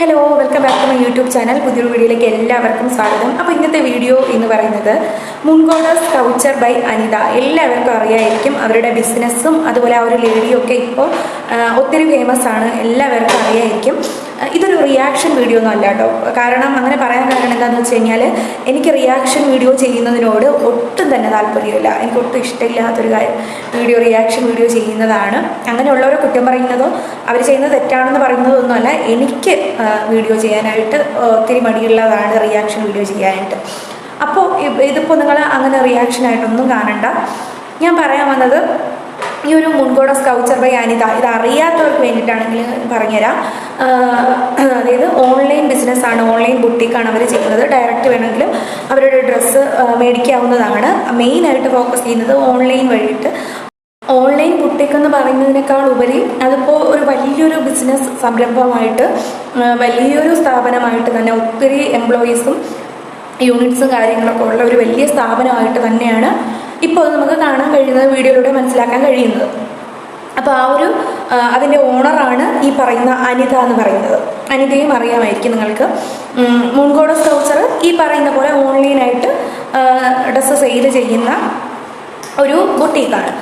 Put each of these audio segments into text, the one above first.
Hello welcome back to my YouTube channel പുതിയൊരു വീഡിയോയിലേക്ക് എല്ലാവർക്കും സ്വാഗതം. അപ്പോൾ ഇന്നത്തെ വീഡിയോ എന്ന് പറയുന്നത് മുൻകോണ സ്കൗച്ചർ ബൈ അനിത. എല്ലാവർക്കും അറിയായിരിക്കും അവരുടെ ബിസിനസ്സും അതുപോലെ ആ ഒരു ലേഡിയും ഒക്കെ ഇപ്പോൾ ഒത്തിരി ഫേമസ് ആണ്. എല്ലാവർക്കും അറിയായിരിക്കും. ഇതൊരു റിയാക്ഷൻ വീഡിയോ ഒന്നും അല്ല കേട്ടോ. കാരണം അങ്ങനെ പറയാൻ കാരണം എന്താണെന്ന് വെച്ച് കഴിഞ്ഞാൽ എനിക്ക് റിയാക്ഷൻ വീഡിയോ ചെയ്യുന്നതിനോട് ഒട്ടും തന്നെ താല്പര്യമില്ല. എനിക്ക് ഒട്ടും ഇഷ്ടമില്ലാത്തൊരു കാര്യം. വീഡിയോ റിയാക്ഷൻ വീഡിയോ ചെയ്യുന്നതാണ്. അങ്ങനെയുള്ളവരെ കുറ്റം പറയുന്നതോ അവർ ചെയ്യുന്നത് തെറ്റാണെന്ന് പറയുന്നതോ ഒന്നുമല്ല എനിക്ക് വീഡിയോ ചെയ്യാനായിട്ട് ഒത്തിരി മടിയുള്ളതാണ് റിയാക്ഷൻ വീഡിയോ ചെയ്യാനായിട്ട്. അപ്പോൾ ഇതിപ്പോൾ നിങ്ങൾ അങ്ങനെ റിയാക്ഷനായിട്ടൊന്നും കാണണ്ട. ഞാൻ പറയാൻ വന്നത് ഈ ഒരു മുൻകോട സ്കൗച്ചർ ബൈ അനിത ഇത് അറിയാത്തവർക്ക് വേണ്ടിയിട്ടാണെങ്കിൽ പറഞ്ഞുതരാം. അതായത് ഓൺലൈൻ ബിസിനസ്സാണ് ഓൺലൈൻ ബുട്ടിക്കാണ് അവർ ചെയ്യുന്നത്. ഡയറക്റ്റ് വേണമെങ്കിൽ അവരുടെ ഡ്രസ്സ് മേടിക്കാവുന്നതാണ്. മെയിനായിട്ട് ഫോക്കസ് ചെയ്യുന്നത് ഓൺലൈൻ വഴിയിട്ട്. ഓൺലൈൻ ബുട്ടിക് എന്ന് പറയുന്നതിനേക്കാൾ ഉപരി അതിപ്പോൾ ഒരു വലിയൊരു ബിസിനസ് സംരംഭമായിട്ട് വലിയൊരു സ്ഥാപനമായിട്ട് തന്നെ ഒത്തിരി എംപ്ലോയീസും യൂണിറ്റ്സും കാര്യങ്ങളൊക്കെ ഉള്ള ഒരു വലിയ സ്ഥാപനമായിട്ട് തന്നെയാണ് ഇപ്പോൾ നമുക്ക് കാണാൻ കഴിയുന്നത് വീഡിയോയിലൂടെ മനസ്സിലാക്കാൻ കഴിയുന്നത്. അപ്പോൾ ആ ഒരു അതിന്റെ ഓണറാണ് ഈ പറയുന്ന അനിത എന്ന് പറയുന്നത്. അനിതയും അറിയാമായിരിക്കും നിങ്ങൾക്ക്. മുൻകോട് സ്കൗച്ചർ ഈ പറയുന്ന പോലെ ഓൺലൈനായിട്ട് ഡ്രസ്സ് സെയിൽ ചെയ്യുന്ന ഒരു ബുട്ടീക്കാണ്.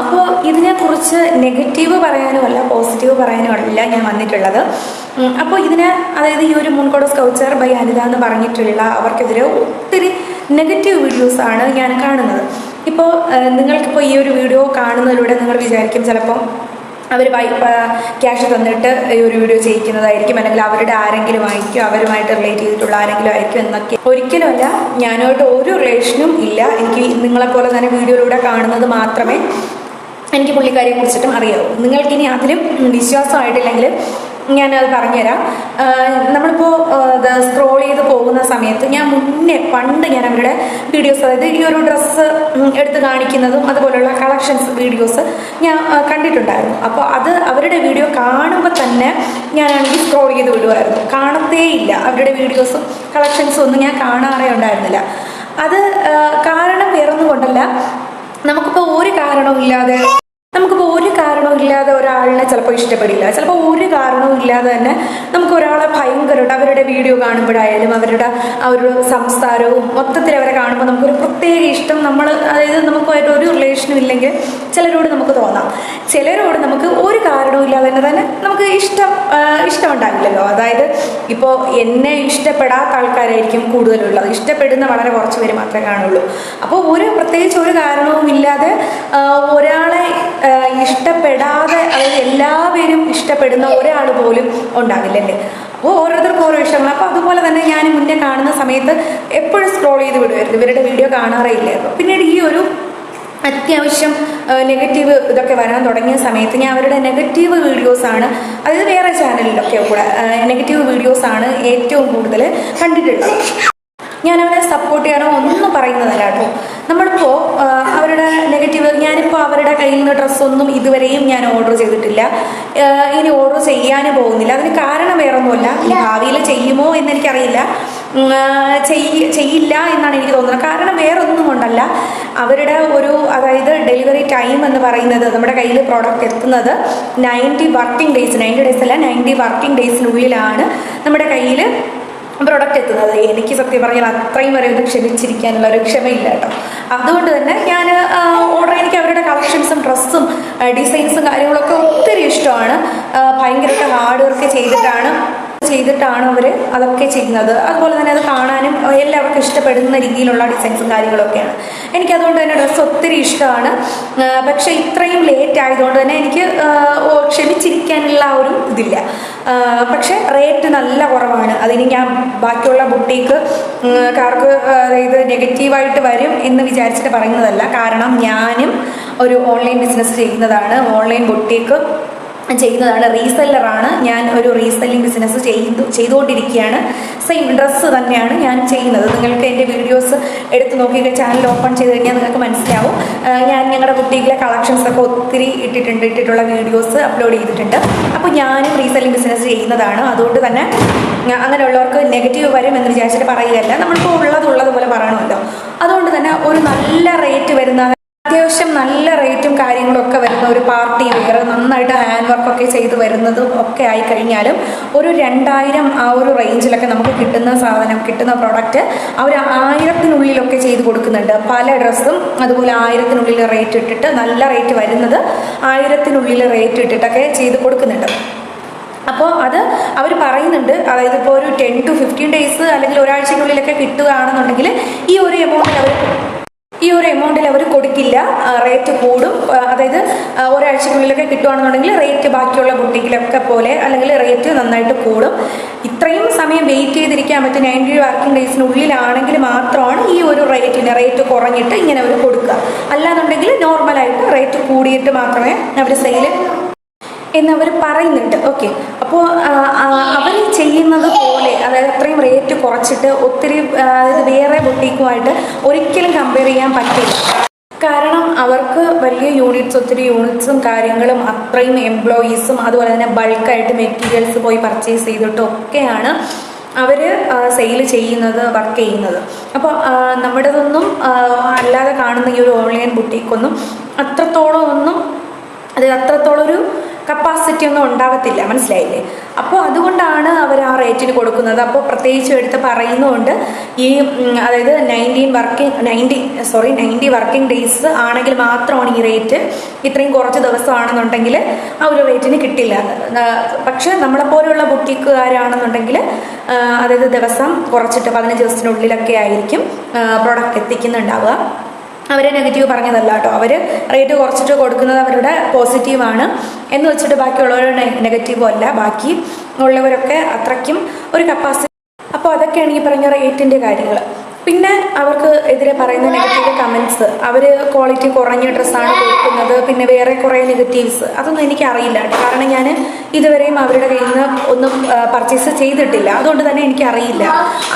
അപ്പോൾ ഇതിനെക്കുറിച്ച് നെഗറ്റീവ് പറയാനുമല്ല പോസിറ്റീവ് പറയാനുമല്ല ഞാൻ വന്നിട്ടുള്ളത്. അപ്പോൾ ഇതിന് അതായത് ഈ ഒരു മുൻകോട സ്കൗച്ചർ ബൈ അനിത എന്ന് പറഞ്ഞിട്ടുള്ള അവർക്കെതിരെ ഒത്തിരി നെഗറ്റീവ് വീഡിയോസാണ് ഞാൻ കാണുന്നത്. ഇപ്പോൾ നിങ്ങൾക്കിപ്പോൾ ഈ ഒരു വീഡിയോ കാണുന്നതിലൂടെ നിങ്ങൾ വിചാരിക്കും ചിലപ്പം അവർ ക്യാഷ് തന്നിട്ട് ഈ ഒരു വീഡിയോ ചെയ്യിക്കുന്നതായിരിക്കും അല്ലെങ്കിൽ അവരുടെ ആരെങ്കിലും ആയിരിക്കും അവരുമായിട്ട് റിലേറ്റ് ചെയ്തിട്ടുള്ള ആരെങ്കിലും ആയിരിക്കും എന്നൊക്കെ. ഒരിക്കലുമല്ല ഞാനായിട്ട് ഒരു റിലേഷനും ഇല്ല. എനിക്ക് നിങ്ങളെപ്പോലെ തന്നെ വീഡിയോയിലൂടെ കാണുന്നത് മാത്രമേ എനിക്ക് പുള്ളിക്കാരിയെ കുറിച്ചിട്ടും അറിയാവൂ. നിങ്ങൾക്കിനി അതിലും വിശ്വാസമായിട്ടില്ലെങ്കിൽ ഞാനത് പറഞ്ഞുതരാം. ആഹ് നമ്മളിപ്പോൾ സ്ക്രോൾ ചെയ്ത് പോകുന്ന സമയത്ത് ഞാൻ മുന്നേ പണ്ട് ഞാൻ അവരുടെ വീഡിയോസ് അതായത് ഈ ഒരു ഡ്രസ്സ് എടുത്ത് കാണിക്കുന്നതും അതുപോലുള്ള കളക്ഷൻസ് വീഡിയോസ് ഞാൻ കണ്ടിട്ടുണ്ടായിരുന്നു. അപ്പോൾ അത് അവരുടെ വീഡിയോ കാണുമ്പോൾ തന്നെ ഞാനാണെങ്കിൽ സ്ക്രോൾ ചെയ്ത് വിടുമായിരുന്നു കാണത്തേ ഇല്ല. അവരുടെ വീഡിയോസും കളക്ഷൻസും ഒന്നും ഞാൻ കാണാറേ ഉണ്ടായിരുന്നില്ല. അത് കാരണം വേറൊന്നും കൊണ്ടല്ല. നമുക്കിപ്പോൾ ഒരു കാരണവും ഇല്ലാതെ നമുക്കിപ്പോൾ ഒരു കാരണവും ഇല്ലാതെ ഒരാളിനെ ചിലപ്പോൾ ഇഷ്ടപ്പെടില്ല. ചിലപ്പോൾ ഒരു കാരണവുമില്ലാതെ തന്നെ നമുക്ക് ഒരാളെ ഭയങ്കരമായിട്ട് അവരുടെ വീഡിയോ കാണുമ്പോഴായാലും അവരുടെ ആ ഒരു സംസാരവും മൊത്തത്തിൽ അവരെ കാണുമ്പോൾ നമുക്കൊരു പ്രത്യേക ഇഷ്ടം നമ്മൾ അതായത് നമുക്കുമായിട്ട് ഒരു റിലേഷനും ഇല്ലെങ്കിൽ ചിലരോട് നമുക്ക് തോന്നാം. ചിലരോട് നമുക്ക് ഒരു കാരണവും ഇല്ലാതെ തന്നെ തന്നെ നമുക്ക് ഇഷ്ടം ഇഷ്ടമുണ്ടാകില്ലല്ലോ അതായത് ഇപ്പോൾ എന്നെ ഇഷ്ടപ്പെടാത്ത ആൾക്കാരായിരിക്കും കൂടുതലുള്ളത്. ഇഷ്ടപ്പെടുന്ന വളരെ കുറച്ച് പേര് മാത്രമേ കാണുള്ളൂ. അപ്പോൾ ഒരു പ്രത്യേകിച്ച് ഒരു കാരണവും ഇല്ലാതെ ഒരാളെ ആ, ഇഷ്ടപ്പെടാതെ അതായത് എല്ലാവരും ഇഷ്ടപ്പെടുന്ന ഒരാൾ പോലും ഉണ്ടാകില്ലല്ലേ അപ്പോൾ ഓരോരുത്തർക്കും ഓരോ ഇഷ്ടങ്ങൾ അപ്പോൾ അതുപോലെ തന്നെ ഞാൻ മുന്നേ കാണുന്ന സമയത്ത് എപ്പോഴും സ്ക്രോൾ ചെയ്ത് വിടുമായിരുന്നു ഇവരുടെ വീഡിയോ കാണാറേ ഇല്ലായിരുന്നു പിന്നീട് ഈ ഒരു അത്യാവശ്യം നെഗറ്റീവ് ഇതൊക്കെ വരാൻ തുടങ്ങിയ സമയത്ത് ഞാൻ അവരുടെ നെഗറ്റീവ് വീഡിയോസാണ് അതായത് വേറെ ചാനലിലൊക്കെ കൂടെ നെഗറ്റീവ് വീഡിയോസാണ് ഏറ്റവും കൂടുതൽ കണ്ടിട്ടുള്ളത്. ഞാൻ അവരെ സപ്പോർട്ട് ചെയ്യാനോ ഒന്നും പറയുന്നതല്ല കേട്ടോ. നമ്മളിപ്പോൾ അവരുടെ നെഗറ്റീവ് ഞാനിപ്പോൾ അവരുടെ കയ്യിൽ നിന്ന് ഡ്രസ്സൊന്നും ഇതുവരെയും ഞാൻ ഓർഡർ ചെയ്തിട്ടില്ല. ഇനി ഓർഡർ ചെയ്യാനും പോകുന്നില്ല. അതിന് കാരണം വേറൊന്നുമല്ല. ഇനി ഭാവിയിൽ ചെയ്യുമോ എന്നെനിക്കറിയില്ല. ചെയ്യില്ല എന്നാണ് എനിക്ക് തോന്നുന്നത്. കാരണം വേറൊന്നും കൊണ്ടല്ല. അവരുടെ ഒരു അതായത് ഡെലിവറി ടൈം എന്ന് പറയുന്നത് നമ്മുടെ കയ്യിൽ പ്രോഡക്റ്റ് എത്തുന്നത് ninety working days ninety days അല്ല നയന്റി വർക്കിംഗ് ഡേയ്സിനുള്ളിലാണ് നമ്മുടെ കയ്യിൽ പ്രൊഡക്റ്റ് എത്തുന്നത്. എനിക്ക് സത്യം പറഞ്ഞാൽ അത്രയും വരെ ഒന്ന് ക്ഷമിച്ചിരിക്കാനുള്ള ഒരു ക്ഷമയില്ല കേട്ടോ. അതുകൊണ്ട് തന്നെ ഞാൻ ഓർഡർ എനിക്ക് അവരുടെ കളക്ഷൻസും ഡ്രസ്സും ഡിസൈൻസും കാര്യങ്ങളൊക്കെ ഒത്തിരി ഇഷ്ടമാണ്. ഭയങ്കരമായിട്ട് ഹാർഡ് വർക്ക് ചെയ്തിട്ടാണ് ചെയ്തിട്ടാണ് അവർ അതൊക്കെ ചെയ്യുന്നത്. അതുപോലെ തന്നെ അത് കാണാനും എല്ലാവർക്കും ഇഷ്ടപ്പെടുന്ന രീതിയിലുള്ള ഡിസൈൻസും കാര്യങ്ങളൊക്കെയാണ്. എനിക്ക് അതുകൊണ്ട് തന്നെ ഡ്രസ്സ് ഒത്തിരി ഇഷ്ടമാണ്. പക്ഷേ ഇത്രയും ലേറ്റ് ആയതുകൊണ്ട് തന്നെ എനിക്ക് ക്ഷമിച്ചിരിക്കാനുള്ള ഒരു ഇതില്ല. പക്ഷേ റേറ്റ് നല്ല കുറവാണ്. അതിന് ഞാൻ ബാക്കിയുള്ള ബുട്ടീക്ക് കാർക്ക് അതായത് നെഗറ്റീവായിട്ട് വരും എന്ന് വിചാരിച്ചിട്ട് പറയുന്നതല്ല. കാരണം ഞാനും ഒരു ഓൺലൈൻ ബിസിനസ് ചെയ്യുന്നതാണ്. ഓൺലൈൻ ബുട്ടീക്ക് ചെയ്യുന്നതാണ് റീസെല്ലറാണ് ഞാൻ ഒരു റീസെല്ലിംഗ് ബിസിനസ് ചെയ്തു ചെയ്തുകൊണ്ടിരിക്കുകയാണ്. സെയിം ഡ്രസ്സ് തന്നെയാണ് ഞാൻ ചെയ്യുന്നത്. നിങ്ങൾക്ക് എന്റെ വീഡിയോസ് എടുത്ത് നോക്കി ചാനൽ ഓപ്പൺ ചെയ്ത് കഴിഞ്ഞാൽ നിങ്ങൾക്ക് മനസ്സിലാവും. ഞാൻ ഞങ്ങളുടെ കുട്ടികളെ കളക്ഷൻസൊക്കെ ഒത്തിരി ഇട്ടിട്ടുണ്ട് ഇട്ടിട്ടുള്ള വീഡിയോസ് അപ്ലോഡ് ചെയ്തിട്ടുണ്ട്. അപ്പോൾ ഞാനും റീസെല്ലിംഗ് ബിസിനസ് ചെയ്യുന്നതാണ്. അതുകൊണ്ട് തന്നെ അങ്ങനെയുള്ളവർക്ക് നെഗറ്റീവ് വരും എന്ന് വിചാരിച്ചിട്ട് പറയുകയല്ല. നമ്മളിപ്പോൾ ഉള്ളത് ഉള്ളതുപോലെ പറയണമല്ലോ. അതുകൊണ്ട് തന്നെ ഒരു നല്ല റേറ്റ് വരുന്ന അത്യാവശ്യം നല്ല റേറ്റും കാര്യങ്ങളൊക്കെ വരുന്ന ഒരു പാർട്ടി വെയർ നന്നായിട്ട് ഹാൻഡ് വർക്കൊക്കെ ചെയ്ത് വരുന്നതും ഒക്കെ ആയി കഴിഞ്ഞാലും ഒരു രണ്ടായിരം ആ ഒരു റേഞ്ചിലൊക്കെ നമുക്ക് കിട്ടുന്ന സാധനം കിട്ടുന്ന പ്രോഡക്റ്റ് അവർ ആയിരത്തിനുള്ളിലൊക്കെ ചെയ്ത് കൊടുക്കുന്നുണ്ട്. പല ഡ്രസ്സും അതുപോലെ ആയിരത്തിനുള്ളിൽ റേറ്റ് ഇട്ടിട്ട് നല്ല റേറ്റ് വരുന്നത് ആയിരത്തിനുള്ളിൽ റേറ്റ് ഇട്ടിട്ടൊക്കെ ചെയ്ത് കൊടുക്കുന്നുണ്ട്. അപ്പോൾ അത് അവർ പറയുന്നുണ്ട്. അതായത് ഇപ്പോൾ ഒരു ടെൻ ടു ഫിഫ്റ്റീൻ ഡേയ്സ് അല്ലെങ്കിൽ ഒരാഴ്ചയ്ക്കുള്ളിലൊക്കെ കിട്ടുകയാണെന്നുണ്ടെങ്കിൽ ഈ ഒരു എമൗണ്ടിൽ അവർ ഈ ഒരു എമൗണ്ടിൽ അവർ കൊടുക്കില്ല റേറ്റ് കൂടും. അതായത് ഒരാഴ്ചക്കുള്ളിലൊക്കെ കിട്ടുകയാണെന്നുണ്ടെങ്കിൽ റേറ്റ് ബാക്കിയുള്ള ബുട്ടിക്കിലൊക്കെ പോലെ അല്ലെങ്കിൽ റേറ്റ് നന്നായിട്ട് കൂടും. ഇത്രയും സമയം വെയിറ്റ് ചെയ്തിരിക്കാൻ പറ്റും നയന്റി വർക്കിംഗ് ഡേയ്സിനുള്ളിലാണെങ്കിൽ മാത്രമാണ് ഈ ഒരു റേറ്റിന് റേറ്റ് കുറഞ്ഞിട്ട് ഇങ്ങനെ അവർ കൊടുക്കുക. അല്ലാന്നുണ്ടെങ്കിൽ നോർമലായിട്ട് റേറ്റ് കൂടിയിട്ട് മാത്രമേ അവർ സെയിൽ എന്നവർ പറയുന്നുണ്ട്. ഓക്കെ. അപ്പോൾ അവർ ചെയ്യുന്നത് പോലെ അതായത് അത്രയും റേറ്റ് കുറച്ചിട്ട് ഒത്തിരി അതായത് വേറെ ബുട്ടീക്കുമായിട്ട് ഒരിക്കലും കമ്പയർ ചെയ്യാൻ പറ്റില്ല. കാരണം അവർക്ക് വലിയ യൂണിറ്റ്സ് ഒത്തിരി യൂണിറ്റ്സും കാര്യങ്ങളും അത്രയും എംപ്ലോയീസും അതുപോലെ തന്നെ ബൾക്കായിട്ട് മെറ്റീരിയൽസ് പോയി പർച്ചേസ് ചെയ്തിട്ടും ഒക്കെയാണ് അവർ സെയിൽ ചെയ്യുന്നത് വർക്ക് ചെയ്യുന്നത്. അപ്പോൾ നമ്മുടേതൊന്നും അല്ലാതെ കാണുന്ന ഈ ഒരു ഓൺലൈൻ ബുട്ടീക്കൊന്നും അത്രത്തോളം ഒന്നും അത് അത്രത്തോളം ഒരു കപ്പാസിറ്റി ഒന്നും ഉണ്ടാകത്തില്ല മനസ്സിലായില്ലേ? അപ്പോൾ അതുകൊണ്ടാണ് അവർ ആ റേറ്റിന് കൊടുക്കുന്നത്. അപ്പോൾ പ്രത്യേകിച്ച് എടുത്ത് പറയുന്നുണ്ട് ഈ അതായത് nineteen working ninety sorry ninety working days ആണെങ്കിൽ മാത്രമാണ് ഈ റേറ്റ് ഇത്രയും കുറച്ച് ദിവസമാണെന്നുണ്ടെങ്കിൽ ആ ഒരു റേറ്റിന് കിട്ടില്ല. പക്ഷെ നമ്മളെപ്പോലെയുള്ള ബുക്കിക്കുകാരാണെന്നുണ്ടെങ്കിൽ അതായത് ദിവസം കുറച്ചിട്ട് പതിനഞ്ച് ദിവസത്തിനുള്ളിലൊക്കെ ആയിരിക്കും പ്രോഡക്റ്റ് എത്തിക്കുന്നുണ്ടാവുക. അവരെ നെഗറ്റീവ് പറഞ്ഞതല്ല കേട്ടോ. അവർ റേറ്റ് കുറച്ചിട്ട് കൊടുക്കുന്നത് അവരുടെ പോസിറ്റീവാണ് എന്ന് വെച്ചിട്ട് ബാക്കിയുള്ളവർ നെഗറ്റീവും അല്ല. ബാക്കി ഉള്ളവരൊക്കെ അത്രയ്ക്കും ഒരു കപ്പാസിറ്റി അപ്പോൾ അതൊക്കെയാണ് ഈ പറഞ്ഞ റേറ്റിന്റെ കാര്യങ്ങൾ പിന്നെ അവർക്ക് എതിരെ പറയുന്ന നെഗറ്റീവ് കമൻസ് അവർ ക്വാളിറ്റി കുറഞ്ഞ ഡ്രസ്സാണ് കൊടുക്കുന്നത്. പിന്നെ വേറെ കുറേ നെഗറ്റീവ്സ് അതൊന്നും എനിക്കറിയില്ല കാരണം ഞാൻ ഇതുവരെയും അവരുടെ കയ്യിൽ നിന്ന് ഒന്നും പർച്ചേസ് ചെയ്തിട്ടില്ല. അതുകൊണ്ട് തന്നെ എനിക്കറിയില്ല.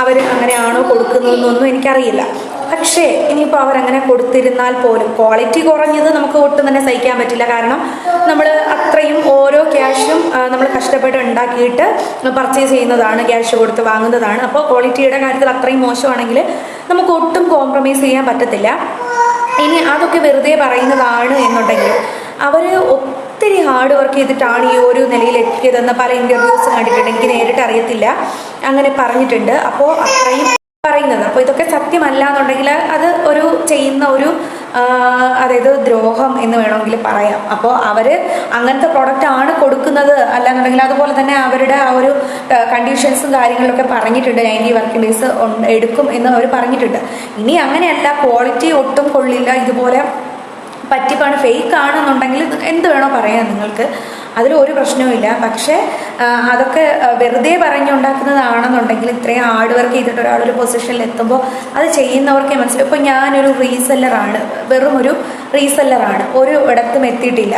അവർ അങ്ങനെയാണോ കൊടുക്കുന്നതെന്നൊന്നും എനിക്കറിയില്ല. പക്ഷേ ഇനിയിപ്പോൾ അവരങ്ങനെ കൊടുത്തിരുന്നാൽ പോലും ക്വാളിറ്റി കുറഞ്ഞത് നമുക്ക് ഒട്ടും തന്നെ സഹിക്കാൻ പറ്റില്ല. കാരണം നമ്മൾ അത്രയും ഓരോ ക്യാഷും നമ്മൾ കഷ്ടപ്പെട്ട് ഉണ്ടാക്കിയിട്ട് പർച്ചേസ് ചെയ്യുന്നതാണ് ക്യാഷ് കൊടുത്ത് വാങ്ങുന്നതാണ്. അപ്പോൾ ക്വാളിറ്റിയുടെ കാര്യത്തിൽ അത്രയും മോശമാണെങ്കിൽ നമുക്ക് ഒട്ടും കോംപ്രമൈസ് ചെയ്യാൻ പറ്റത്തില്ല. ഇനി അതൊക്കെ വെറുതെ പറയുന്നതാണ് എന്നുണ്ടെങ്കിൽ അവർ ഒത്തിരി ഹാർഡ് വർക്ക് ചെയ്തിട്ടാണ് ഈ ഒരു നിലയിൽ എത്തിയതെന്ന് പല ഇന്റർവ്യൂസ് കണ്ടിട്ടുണ്ട്. എനിക്ക് നേരിട്ട് അറിയത്തില്ല. അങ്ങനെ പറഞ്ഞിട്ടുണ്ട്. അപ്പോൾ അത്രയും പറയുന്നത്. അപ്പോൾ ഇതൊക്കെ സത്യമല്ല എന്നുണ്ടെങ്കിൽ അത് ഒരു ചെയ്യുന്ന ഒരു അതായത് ദ്രോഹം എന്ന് വേണമെങ്കിൽ പറയാം. അപ്പോൾ അവർ അങ്ങനത്തെ പ്രോഡക്റ്റ് ആണ് കൊടുക്കുന്നത് അല്ലാന്നുണ്ടെങ്കിൽ അതുപോലെ തന്നെ അവരുടെ ആ ഒരു കണ്ടീഷൻസും കാര്യങ്ങളൊക്കെ പറഞ്ഞിട്ടുണ്ട്. നയന്റി വർക്കിംഗ് ഡേയ്സ് എടുക്കും എന്ന് അവർ പറഞ്ഞിട്ടുണ്ട്. ഇനി അങ്ങനെയല്ല ക്വാളിറ്റി ഒട്ടും കൊള്ളില്ല. ഇതുപോലെ പറ്റിപ്പാണ് ഫേക്ക് ആണെന്നുണ്ടെങ്കിൽ എന്ത് വേണോ പറയാം നിങ്ങൾക്ക്. അതിൽ ഒരു പ്രശ്നവുമില്ല. പക്ഷേ അതൊക്കെ വെറുതെ പറഞ്ഞുണ്ടാക്കുന്നതാണെന്നുണ്ടെങ്കിൽ ഇത്രയും ഹാർഡ് വർക്ക് ചെയ്തിട്ട് ഒരാളൊരു പൊസിഷനിൽ എത്തുമ്പോൾ അത് ചെയ്യുന്നവർക്കേ മനസ്സിലാവും. ഇപ്പോൾ ഞാനൊരു റീസെല്ലറാണ് വെറും ഒരു റീസെല്ലറാണ് ഒരു ഇടത്തും എത്തിയിട്ടില്ല.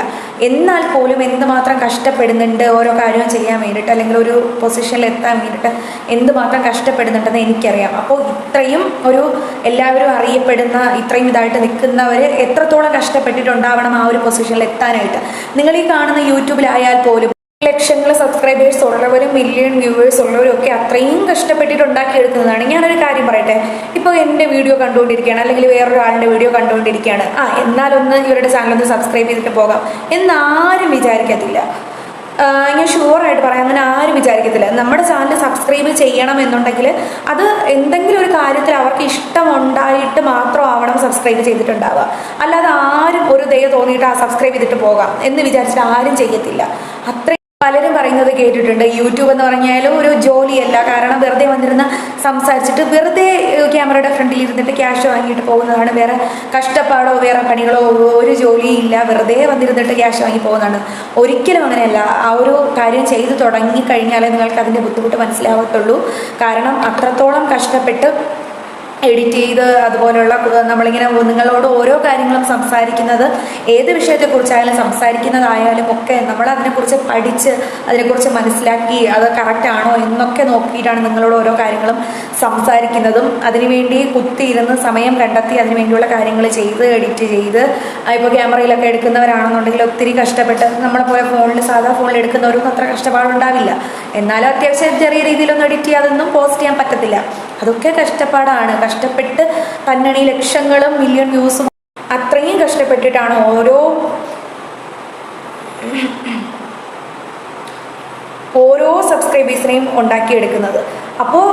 എന്നാൽ പോലും എന്തുമാത്രം കഷ്ടപ്പെടുന്നുണ്ട് ഓരോ കാര്യവും ചെയ്യാൻ വേണ്ടിയിട്ട് അല്ലെങ്കിൽ ഒരു പൊസിഷനിൽ എത്താൻ വേണ്ടിയിട്ട് എന്തുമാത്രം കഷ്ടപ്പെടുന്നുണ്ടെന്ന് എനിക്കറിയാം. അപ്പോൾ ഇത്രയും ഒരു എല്ലാവരും അറിയപ്പെടുന്ന ഇത്രയും ഇതായിട്ട് നിൽക്കുന്നവർ എത്രത്തോളം കഷ്ടപ്പെട്ടിട്ടുണ്ടാവണം ആ ഒരു പൊസിഷനിൽ എത്താനായിട്ട്. നിങ്ങൾ ഈ കാണുന്ന യൂട്യൂബിലായാൽ പോലും ലക്ഷങ്ങൾ സബ്സ്ക്രൈബേഴ്സ് ഉള്ളവരും മില്യൺ വ്യൂവേഴ്സ് ഉള്ളവരും ഒക്കെ അത്രയും കഷ്ടപ്പെട്ടിട്ട് ഉണ്ടാക്കിയെടുക്കുന്നതാണ് ഞാനൊരു കാര്യം പറയട്ടെ. ഇപ്പോൾ എന്റെ വീഡിയോ കണ്ടുകൊണ്ടിരിക്കുകയാണ്. അല്ലെങ്കിൽ വേറൊരാളുടെ വീഡിയോ കണ്ടുകൊണ്ടിരിക്കുകയാണ്. ആ എന്നാലൊന്ന് ഇവരുടെ ചാനൽ ഒന്ന് സബ്സ്ക്രൈബ് ചെയ്തിട്ട് പോകാം. എന്നാരും വിചാരിക്കത്തില്ല. ഞാൻ ഷുവറായിട്ട് പറയാം അങ്ങനെ ആരും വിചാരിക്കത്തില്ല. നമ്മുടെ ചാനൽ സബ്സ്ക്രൈബ് ചെയ്യണം എന്നുണ്ടെങ്കിൽ അത് എന്തെങ്കിലും ഒരു കാര്യത്തിൽ അവർക്ക് ഇഷ്ടമുണ്ടായിട്ട് മാത്രം ആവണം സബ്സ്ക്രൈബ് ചെയ്തിട്ടുണ്ടാവുക. അല്ലാതെ ആരും ഒരു ദയ തോന്നിയിട്ട് ആ സബ്സ്ക്രൈബ് ചെയ്തിട്ട് പോകാം എന്ന് വിചാരിച്ചിട്ട് ആരും ചെയ്യത്തില്ല. അത്രയും പലരും പറയുന്നത് കേട്ടിട്ടുണ്ട്. യൂട്യൂബ് എന്ന് പറഞ്ഞാലും ഒരു ജോലിയല്ല. കാരണം വെറുതെ വന്നിരുന്ന സംസാരിച്ചിട്ട് വെറുതെ ക്യാമറയുടെ ഫ്രണ്ടിൽ ഇരുന്നിട്ട് ക്യാഷ് വാങ്ങിയിട്ട് പോകുന്നതാണ്. വേറെ കഷ്ടപ്പാടോ വേറെ പണികളോ ഒരു ജോലിയില്ല വെറുതെ വന്നിരുന്നിട്ട് ക്യാഷ് വാങ്ങി പോകുന്നതാണ്. ഒരിക്കലും അങ്ങനെയല്ല. ആ ഒരു കാര്യം ചെയ്തു തുടങ്ങിക്കഴിഞ്ഞാലേ നിങ്ങൾക്ക് അതിന്റെ ബുദ്ധിമുട്ട് മനസ്സിലാവത്തുള്ളൂ. കാരണം അത്രത്തോളം കഷ്ടപ്പെട്ട് എഡിറ്റ് ചെയ്ത് അതുപോലെയുള്ള നമ്മളിങ്ങനെ നിങ്ങളോട് ഓരോ കാര്യങ്ങളും സംസാരിക്കുന്നത് ഏത് വിഷയത്തെക്കുറിച്ചായാലും സംസാരിക്കുന്നതായാലും ഒക്കെ നമ്മൾ അതിനെക്കുറിച്ച് പഠിച്ച് അതിനെക്കുറിച്ച് മനസ്സിലാക്കി അത് കറക്റ്റാണോ എന്നൊക്കെ നോക്കിയിട്ടാണ് നിങ്ങളോട് ഓരോ കാര്യങ്ങളും സംസാരിക്കുന്നതും. അതിനുവേണ്ടി കുത്തിയിരുന്ന് സമയം കണ്ടെത്തി അതിനുവേണ്ടിയുള്ള കാര്യങ്ങൾ ചെയ്ത് എഡിറ്റ് ചെയ്ത് ഇപ്പോൾ ക്യാമറയിലൊക്കെ എടുക്കുന്നവരാണെന്നുണ്ടെങ്കിൽ ഒത്തിരി കഷ്ടപ്പെട്ട് നമ്മളെ പോലെ ഫോണിൽ സാധാ ഫോണിൽ എടുക്കുന്നവർക്കും അത്ര കഷ്ടപ്പാടുണ്ടാവില്ല. എന്നാലും അത്യാവശ്യം ചെറിയ രീതിയിലൊന്നും എഡിറ്റ് ചെയ്യാതൊന്നും പോസ്റ്റ് ചെയ്യാൻ പറ്റത്തില്ല. അതൊക്കെ കഷ്ടപ്പാടാണ്. കഷ്ടപ്പെട്ട് പന്നണി ലക്ഷങ്ങളും മില്യൺ വ്യൂസും അത്രയും കഷ്ടപ്പെട്ടിട്ടാണ് ഓരോ ഓരോ സബ്സ്ക്രൈബേഴ്സിനെയും ഉണ്ടാക്കിയെടുക്കുന്നത്. അപ്പോൾ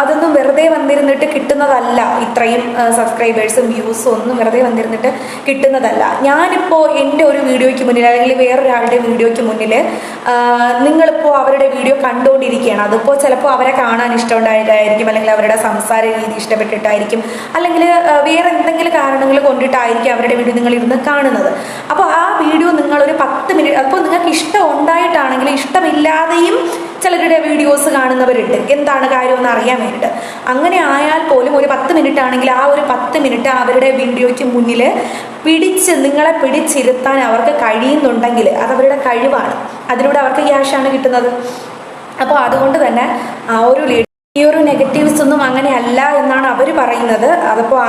അതൊന്നും വെറുതെ വന്നിരുന്നിട്ട് കിട്ടുന്നതല്ല ഇത്രയും സബ്സ്ക്രൈബേഴ്സും വ്യൂസും ഒന്നും വെറുതെ വന്നിരുന്നിട്ട് കിട്ടുന്നതല്ല. ഞാനിപ്പോൾ എന്റെ ഒരു വീഡിയോയ്ക്ക് മുന്നിൽ അല്ലെങ്കിൽ വേറൊരാളുടെ വീഡിയോയ്ക്ക് മുന്നിൽ നിങ്ങളിപ്പോൾ അവരുടെ വീഡിയോ കണ്ടുകൊണ്ടിരിക്കുകയാണ്. അതിപ്പോൾ ചിലപ്പോൾ അവരെ കാണാൻ ഇഷ്ടമുണ്ടായിട്ടായിരിക്കും അല്ലെങ്കിൽ അവരുടെ സംസാര രീതി ഇഷ്ടപ്പെട്ടിട്ടായിരിക്കും അല്ലെങ്കിൽ വേറെ എന്തെങ്കിലും കാരണങ്ങൾ കൊണ്ടിട്ടായിരിക്കും അവരുടെ വീഡിയോ നിങ്ങൾ ഇരുന്ന് കാണുന്നത്. അപ്പോൾ ആ വീഡിയോ നിങ്ങളൊരു പത്ത് മിനിറ്റ് അപ്പോൾ നിങ്ങൾക്ക് ഇഷ്ടം ഉണ്ടായിട്ടാണെങ്കിൽ ഇഷ്ടമില്ലാതെയും ചിലരുടെ വീഡിയോസ് കാണുന്നവരുണ്ട്. എന്താണ് കാര്യമെന്ന് അറിയാൻ വേണ്ടിയിട്ട്. അങ്ങനെ ആയാൽ പോലും ഒരു പത്ത് മിനിറ്റ് ആണെങ്കിൽ ആ ഒരു പത്ത് മിനിറ്റ് അവരുടെ വീഡിയോയ്ക്ക് മുന്നിൽ പിടിച്ച് നിങ്ങളെ പിടിച്ചിരുത്താൻ അവർക്ക് കഴിയുന്നുണ്ടെങ്കിൽ അത് അവരുടെ കഴിവാണ്. അതിലൂടെ അവർക്ക് ക്യാഷാണ് കിട്ടുന്നത്. അപ്പോൾ അതുകൊണ്ട് തന്നെ ആ ഒരു ഈ ഒരു നെഗറ്റീവ്സ് ഒന്നും അങ്ങനെ അല്ല എന്നാണ് അവർ പറയുന്നത്. അതിപ്പോൾ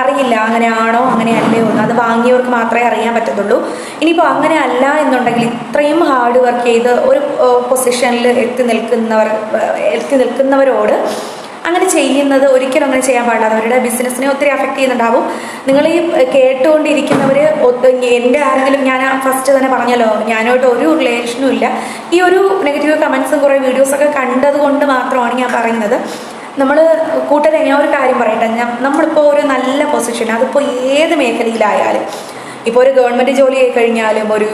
അറിയില്ല അങ്ങനെ ആണോ അങ്ങനെ അല്ലയോ എന്ന്. അത് വാങ്ങിയവർക്ക് മാത്രമേ അറിയാൻ പറ്റത്തുള്ളൂ. ഇനിയിപ്പോൾ അങ്ങനെ അല്ല എന്നുണ്ടെങ്കിൽ ഇത്രയും ഹാർഡ് വർക്ക് ചെയ്ത് ഒരു പൊസിഷനിൽ എത്തി നിൽക്കുന്നവർ എത്തി നിൽക്കുന്നവരോട് അങ്ങനെ ചെയ്യുന്നത് ഒരിക്കലും അങ്ങനെ ചെയ്യാൻ പാടില്ല. അവരുടെ ബിസിനസ്സിനെ ഒത്തിരി അഫക്റ്റ് ചെയ്യുന്നുണ്ടാവും. നിങ്ങൾ ഈ കേട്ടുകൊണ്ടിരിക്കുന്നവർ എന്റെ ആരെങ്കിലും ഞാൻ ഫസ്റ്റ് തന്നെ പറഞ്ഞല്ലോ ഞാനായിട്ട് ഒരു റിലേഷനും ഇല്ല. ഈ ഒരു നെഗറ്റീവ് കമൻസും കുറേ വീഡിയോസൊക്കെ കണ്ടത് കൊണ്ട് മാത്രമാണ് ഞാൻ പറയുന്നത്. നമ്മൾ കൂട്ടരെ ഞാൻ ഒരു കാര്യം പറയട്ടെ നമ്മളിപ്പോൾ ഒരു നല്ല പൊസിഷൻ അതിപ്പോൾ ഏത് മേഖലയിലായാലും ഇപ്പോൾ ഒരു ഗവൺമെന്റ് ജോലി കഴിഞ്ഞാലും ഒരു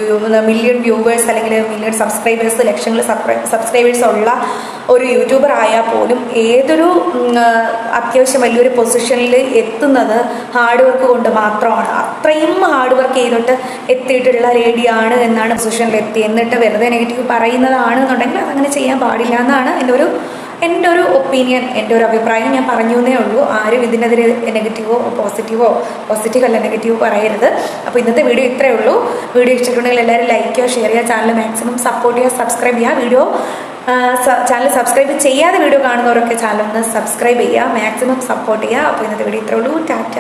മില്യൺ വ്യൂവേഴ്സ് അല്ലെങ്കിൽ മില്യൺ സബ്സ്ക്രൈബേഴ്സ് ലക്ഷങ്ങൾ സബ്സ്ക്രൈബേഴ്സ് ഉള്ള ഒരു യൂട്യൂബർ ആയാൽ പോലും ഏതൊരു അത്യാവശ്യം വലിയൊരു പൊസിഷനിൽ എത്തുന്നത് ഹാർഡ് വർക്ക് കൊണ്ട് മാത്രമാണ്. അത്രയും ഹാർഡ് വർക്ക് ചെയ്തിട്ട് എത്തിയിട്ടുള്ള ലേഡിയാണ് എന്നാണ് പൊസിഷനിൽ എത്തി. എന്നിട്ട് വെറുതെ നെഗറ്റീവ് പറയുന്നതാണെന്നുണ്ടെങ്കിൽ അതങ്ങനെ ചെയ്യാൻ പാടില്ല എന്നാണ് എന്റെ ഒരു എന്റെ ഒരു ഒപ്പീനിയൻ എന്റെ ഒരു അഭിപ്രായം ഞാൻ പറഞ്ഞു എന്നേ ഉള്ളൂ. ആരും ഇതിനെതിരെ നെഗറ്റീവോ പോസിറ്റീവോ പോസിറ്റീവ് അല്ല നെഗറ്റീവോ പറയരുത്. അപ്പോൾ ഇന്നത്തെ വീഡിയോ ഇത്രയേ ഉള്ളൂ. വീഡിയോ ഇഷ്ടപ്പെട്ടുണ്ടെങ്കിൽ എല്ലാവരും ലൈക്ക് ചെയ്യുക ഷെയർ ചെയ്യുക ചാനൽ മാക്സിമം സപ്പോർട്ട് ചെയ്യുക സബ്സ്ക്രൈബ് ചെയ്യുക. വീഡിയോ ചാനൽ സബ്സ്ക്രൈബ് ചെയ്യാതെ വീഡിയോ കാണുന്നവരൊക്കെ ചാനൽ ഒന്ന് സബ്സ്ക്രൈബ് ചെയ്യുക മാക്സിമം സപ്പോർട്ട് ചെയ്യുക. അപ്പോൾ ഇന്നത്തെ വീഡിയോ ഇത്രയേ ഉള്ളൂ. ടാറ്റ.